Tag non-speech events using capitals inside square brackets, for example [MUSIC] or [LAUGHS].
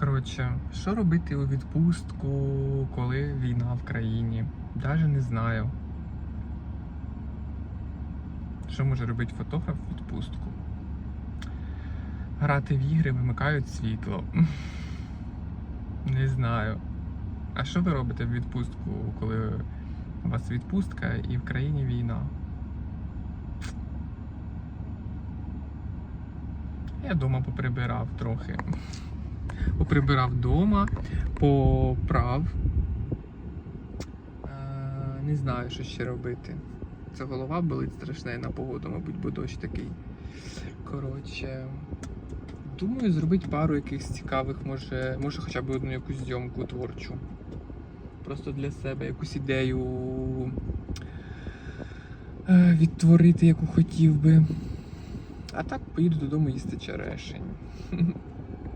Коротше, що робити у відпустку, коли війна в країні? Даже не знаю. Що може робити фотограф в відпустку? Грати в ігри вимикають світло. [LAUGHS] Не знаю. А що ви робите в відпустку, коли у вас відпустка і в країні війна? Я вдома поприбирав трохи. Поприбирав вдома, поправ. Е, Не знаю, що ще робити. Це голова болить страшне на погоду, мабуть, бо дощ такий. Коротше. Думаю, зробити пару якихось цікавих, може, може хоча б одну якусь зйомку творчу. Просто для себе якусь ідею е, відтворити, яку хотів би. А так поїду додому їсти черешень. [LAUGHS]